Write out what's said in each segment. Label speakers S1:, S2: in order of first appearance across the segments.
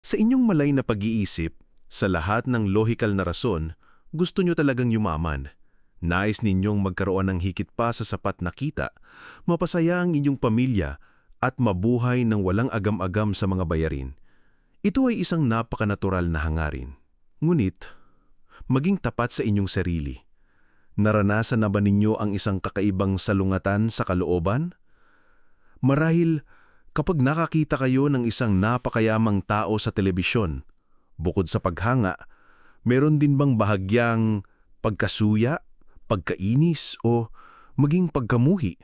S1: Sa inyong malay na pag-iisip, sa lahat ng logical na rason, gusto nyo talagang yumaman. Nais ninyong magkaroon ng higit pa sa sapat na kita, mapasaya ang inyong pamilya at mabuhay ng walang agam-agam sa mga bayarin. Ito ay isang napakanatural na hangarin. Ngunit, maging tapat sa inyong sarili. Naranasan na ba ninyo ang isang kakaibang salungatan sa kalooban? Marahil, kapag nakakita kayo ng isang napakayamang tao sa telebisyon, bukod sa paghanga, meron din bang bahagyang pagkasuya, pagkainis o maging pagkamuhi?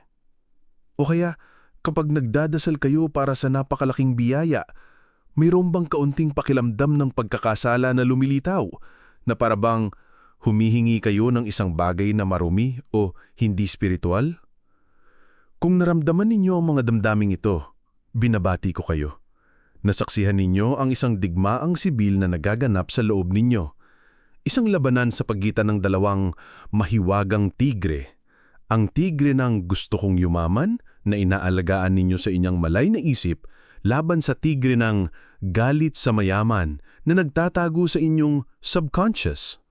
S1: O kaya, kapag nagdadasal kayo para sa napakalaking biyaya, mayroon bang kaunting pakilamdam ng pagkakasala na lumilitaw na parabang humihingi kayo ng isang bagay na marumi o hindi spiritual? Kung naramdaman ninyo ang mga damdaming ito, binabati ko kayo. Nasaksihan ninyo ang isang digmaang sibil na nagaganap sa loob ninyo. Isang labanan sa pagitan ng dalawang mahiwagang tigre. Ang tigre ng gusto kong yumaman na inaalagaan ninyo sa inyang malay na isip laban sa tigre ng galit sa mayaman na nagtatago sa inyong subconscious.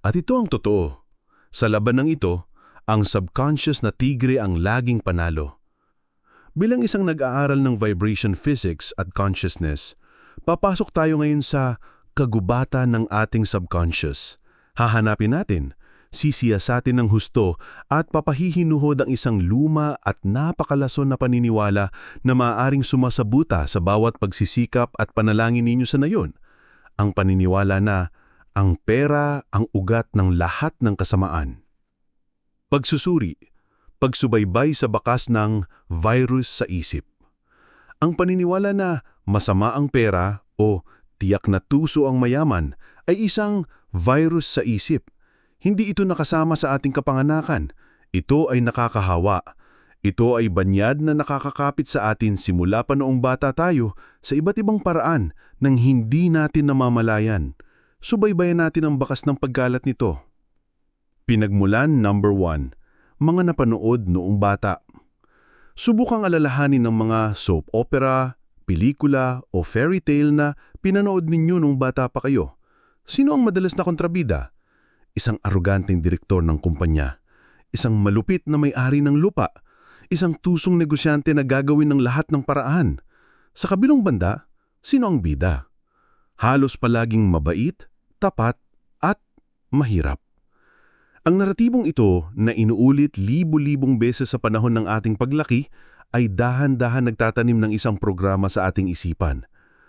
S1: At ito ang totoo. Sa labanang ito, ang subconscious na tigre ang laging panalo. Bilang isang nag-aaral ng vibration physics at consciousness, papasok tayo ngayon sa kagubatan ng ating subconscious. Hahanapin natin, sisiyasatin ng husto at papahihinuhod ang isang luma at napakalason na paniniwala na maaaring sumasabuta sa bawat pagsisikap at panalangin ninyo sa nayon. Ang paniniwala na ang pera ang ugat ng lahat ng kasamaan. Pagsusuri, pagsubaybay sa bakas ng virus sa isip. Ang paniniwala na masama ang pera o tiyak na tuso ang mayaman ay isang virus sa isip. Hindi ito nakasama sa ating kapanganakan. Ito ay nakakahawa. Ito ay banyad na nakakakapit sa atin simula pa noong bata tayo sa iba't ibang paraan nang hindi natin namamalayan. Subaybayan natin ang bakas ng paggalat nito. Pinagmulan number 1. Mga napanood noong bata. Subukang alalahanin ng mga soap opera, pelikula o fairy tale na pinanood ninyo noong bata pa kayo. Sino ang madalas na kontrabida? Isang aruganteng direktor ng kumpanya. Isang malupit na may-ari ng lupa. Isang tusong negosyante na gagawin ng lahat ng paraan. Sa kabilang banda, sino ang bida? Halos palaging mabait, tapat, at mahirap. Ang naratibong ito na inuulit libu-libong beses sa panahon ng ating paglaki ay dahan-dahan nagtatanim ng isang programa sa ating isipan.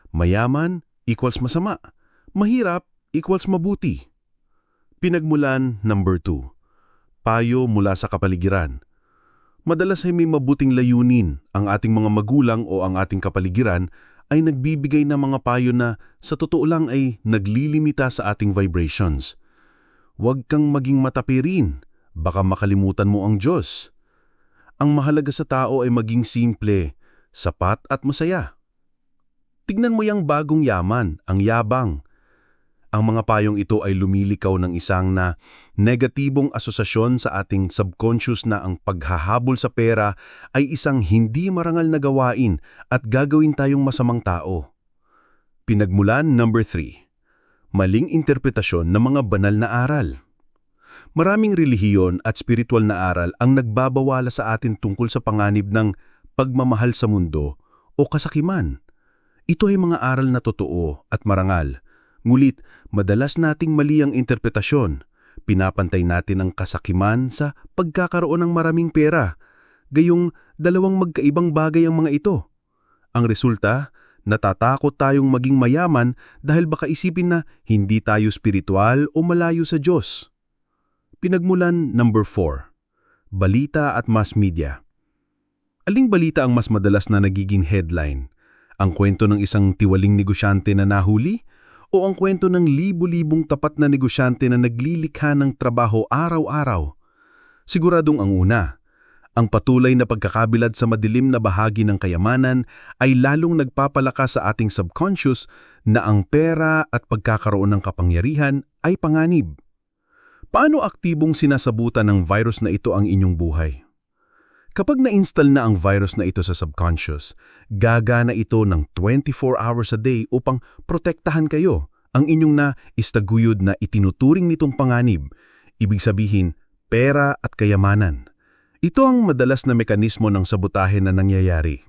S1: Mayaman equals masama. Mahirap equals mabuti. Pinagmulan number 2. Payo mula sa kapaligiran. Madalas ay may mabuting layunin ang ating mga magulang o ang ating kapaligiran ay nagbibigay ng mga payo na sa totoo lang ay naglilimita sa ating vibrations. Huwag kang maging matapirin, baka makalimutan mo ang Diyos. Ang mahalaga sa tao ay maging simple, sapat at masaya. Tignan mo yung bagong yaman, ang yabang. Ang mga payong ito ay lumilikaw ng isang na negatibong asosasyon sa ating subconscious na ang paghahabol sa pera ay isang hindi marangal na gawain at gagawin tayong masamang tao. Pinagmulan number 3 maling interpretasyon ng mga banal na aral. Maraming relihiyon at spiritual na aral ang nagbabawala sa atin tungkol sa panganib ng pagmamahal sa mundo o kasakiman. Ito ay mga aral na totoo at marangal, ngulit madalas nating mali ang interpretasyon. Pinapantay natin ang kasakiman sa pagkakaroon ng maraming pera, gayong dalawang magkaibang bagay ang mga ito. Ang resulta, Natatakot tayong maging mayaman dahil baka isipin na hindi tayo spiritual o malayo sa Diyos. Pinagmulan number 4. Balita at mass media. Aling balita ang mas madalas na nagiging headline? Ang kwento ng isang tiwaling negosyante na nahuli? O ang kwento ng libu-libong tapat na negosyante na naglilikha ng trabaho araw-araw? Siguradong ang una, ang patuloy na pagkakabilad sa madilim na bahagi ng kayamanan ay lalong nagpapalakas sa ating subconscious na ang pera at pagkakaroon ng kapangyarihan ay panganib. Paano aktibong sinasabutan ng virus na ito ang inyong buhay?
S2: Kapag na-install na ang virus na ito sa subconscious, gagana ito ng 24 hours a day upang protektahan kayo. Ang inyong na istaguyod na itinuturing nitong panganib, ibig sabihin pera at kayamanan. Ito ang madalas na mekanismo ng sabotahe na nangyayari.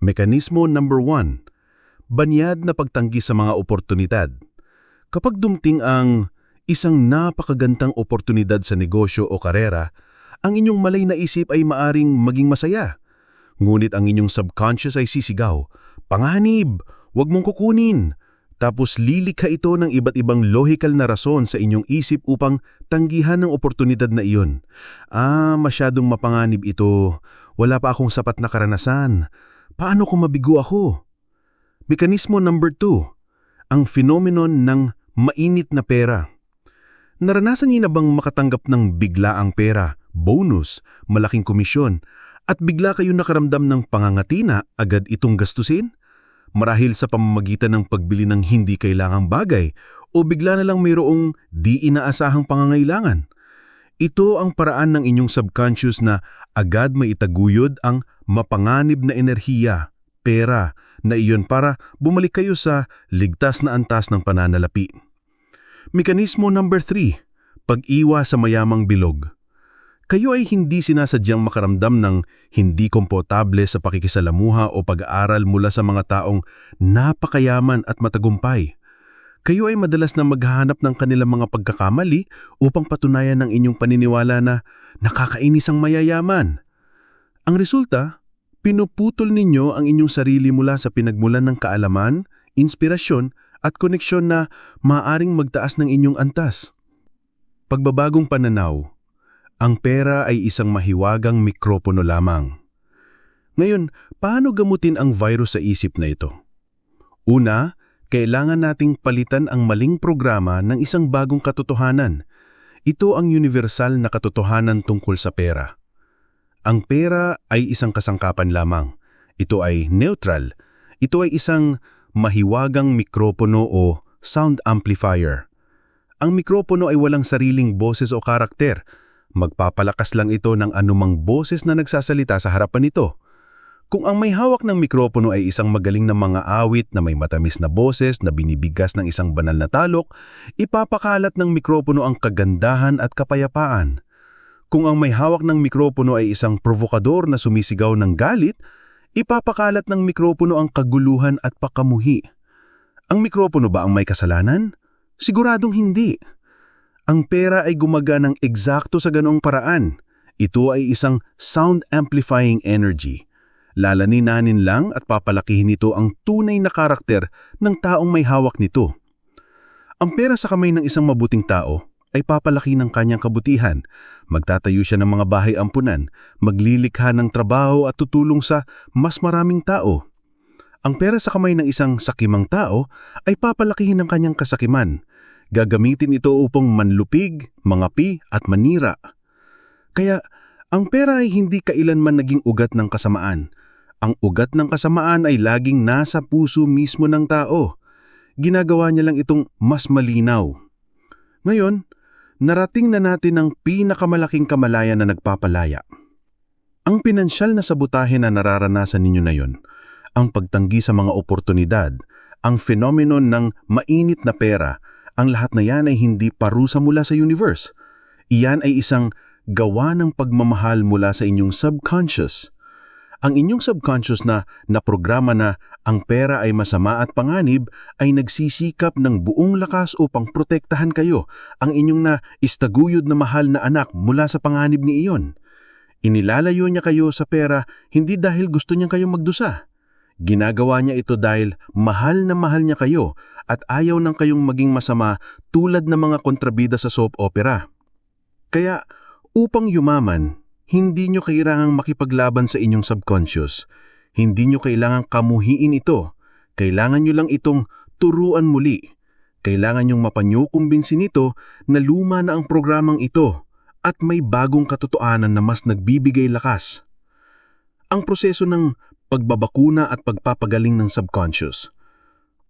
S2: Mekanismo number 1. Banyad na pagtanggi sa mga oportunidad. Kapag dumting ang isang napakagantang oportunidad sa negosyo o karera, ang inyong malay na isip ay maaring maging masaya. Ngunit ang inyong subconscious ay sisigaw, Panganib! Huwag mong kukunin! Tapos lilikha ito ng iba't ibang logical na rason sa inyong isip upang tanggihan ng oportunidad na iyon. Ah, masyadong mapanganib ito. Wala pa akong sapat na karanasan. Paano kung mabigo ako? Mekanismo number 2. Ang phenomenon ng mainit na pera. Naranasan niyo na bang makatanggap ng biglaang pera, bonus, malaking komisyon, at bigla kayo nakaramdam ng pangangati na agad itong gastusin? Marahil sa pamamagitan ng pagbili ng hindi kailangang bagay o bigla na lang mayroong di inaasahang pangangailangan. Ito ang paraan ng inyong subconscious na agad may itaguyod ang mapanganib na enerhiya, pera, na iyon para bumalik kayo sa ligtas na antas ng pananalapi. Mekanismo number 3, pag-iwa sa mayamang bilog. Kayo ay hindi sinasadyang makaramdam ng hindi komportable sa pakikisalamuha o pag-aaral mula sa mga taong napakayaman at matagumpay. Kayo ay madalas na maghahanap ng kanilang mga pagkakamali upang patunayan ng inyong paniniwala na nakakainis ang mayayaman. Ang resulta, pinuputol ninyo ang inyong sarili mula sa pinagmulan ng kaalaman, inspirasyon at koneksyon na maaring magtaas ng inyong antas. Pagbabagong pananaw ang pera ay isang mahiwagang mikropono lamang. Ngayon, paano gamutin ang virus sa isip na ito? Una, kailangan nating palitan ang maling programa ng isang bagong katotohanan. Ito ang universal na katotohanan tungkol sa pera. Ang pera ay isang kasangkapan lamang. Ito ay neutral. Ito ay isang mahiwagang mikropono o sound amplifier. Ang mikropono ay walang sariling boses o karakter magpapalakas lang ito ng anumang boses na nagsasalita sa harapan nito. Kung ang may hawak ng mikropono ay isang magaling na mga awit na may matamis na boses na binibigas ng isang banal na talok, ipapakalat ng mikropono ang kagandahan at kapayapaan. Kung ang may hawak ng mikropono ay isang provokador na sumisigaw ng galit, ipapakalat ng mikropono ang kaguluhan at pakamuhi. Ang mikropono ba ang may kasalanan? Siguradong hindi. Ang pera ay gumaganang eksakto sa ganong paraan. Ito ay isang sound amplifying energy. Lalaninanin lang at papalakihin nito ang tunay na karakter ng taong may hawak nito. Ang pera sa kamay ng isang mabuting tao ay papalaki ng kanyang kabutihan. Magtatayo siya ng mga bahay ampunan, maglilikha ng trabaho at tutulong sa mas maraming tao. Ang pera sa kamay ng isang sakimang tao ay papalakihin ng kanyang kasakiman, Gagamitin ito upang manlupig, mangapi at manira. Kaya ang pera ay hindi kailanman naging ugat ng kasamaan. Ang ugat ng kasamaan ay laging nasa puso mismo ng tao. Ginagawa niya lang itong mas malinaw. Ngayon, narating na natin ang pinakamalaking kamalayan na nagpapalaya. Ang pinansyal na sabutahe na nararanasan ninyo na yon, ang pagtanggi sa mga oportunidad, ang phenomenon ng mainit na pera ang lahat na yan ay hindi parusa mula sa universe. Iyan ay isang gawa ng pagmamahal mula sa inyong subconscious. Ang inyong subconscious na naprograma na ang pera ay masama at panganib ay nagsisikap ng buong lakas upang protektahan kayo, ang inyong na istaguyod na mahal na anak mula sa panganib ni iyon. Inilalayo niya kayo sa pera hindi dahil gusto niya kayong magdusa. Ginagawa niya ito dahil mahal na mahal niya kayo at ayaw nang kayong maging masama tulad ng mga kontrabida sa soap opera. Kaya upang yumaman, hindi nyo kailangang makipaglaban sa inyong subconscious. Hindi nyo kailangang kamuhiin ito. Kailangan nyo lang itong turuan muli. Kailangan nyong mapanyukumbinsin ito na luma na ang programang ito at may bagong katotohanan na mas nagbibigay lakas. Ang proseso ng pagbabakuna at pagpapagaling ng subconscious.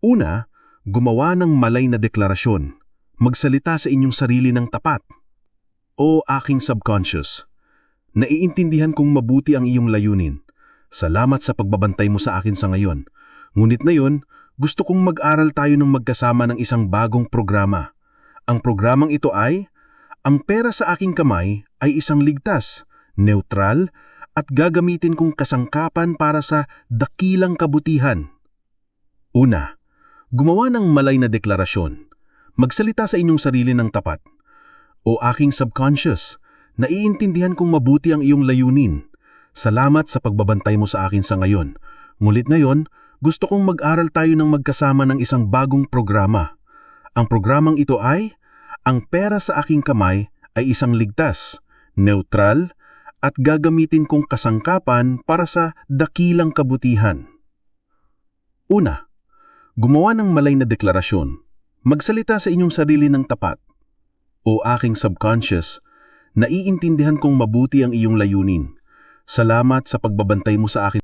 S2: Una, gumawa ng malay na deklarasyon, magsalita sa inyong sarili ng tapat. O aking subconscious, Naiintindihan kong mabuti ang iyong layunin. Salamat sa pagbabantay mo sa akin sa ngayon. Ngunit ngayon, gusto kong mag-aral tayo ng magkasama ng isang bagong programa. Ang programang ito ay, ang pera sa aking kamay ay isang ligtas, neutral, at gagamitin kong kasangkapan para sa dakilang kabutihan. Una, gumawa ng malay na deklarasyon. Magsalita sa inyong sarili ng tapat. O aking subconscious, naiintindihan kong mabuti ang iyong layunin. Salamat sa pagbabantay mo sa akin sa ngayon. Ngulit ngayon, gusto kong mag-aral tayo ng magkasama ng isang bagong programa. Ang programang ito ay, ang pera sa aking kamay ay isang ligtas, neutral, at gagamitin kong kasangkapan para sa dakilang kabutihan. Una, gumawa ng malay na deklarasyon. Magsalita sa inyong sarili ng tapat. O aking subconscious, naiintindihan kong mabuti ang iyong layunin. Salamat sa pagbabantay mo sa akin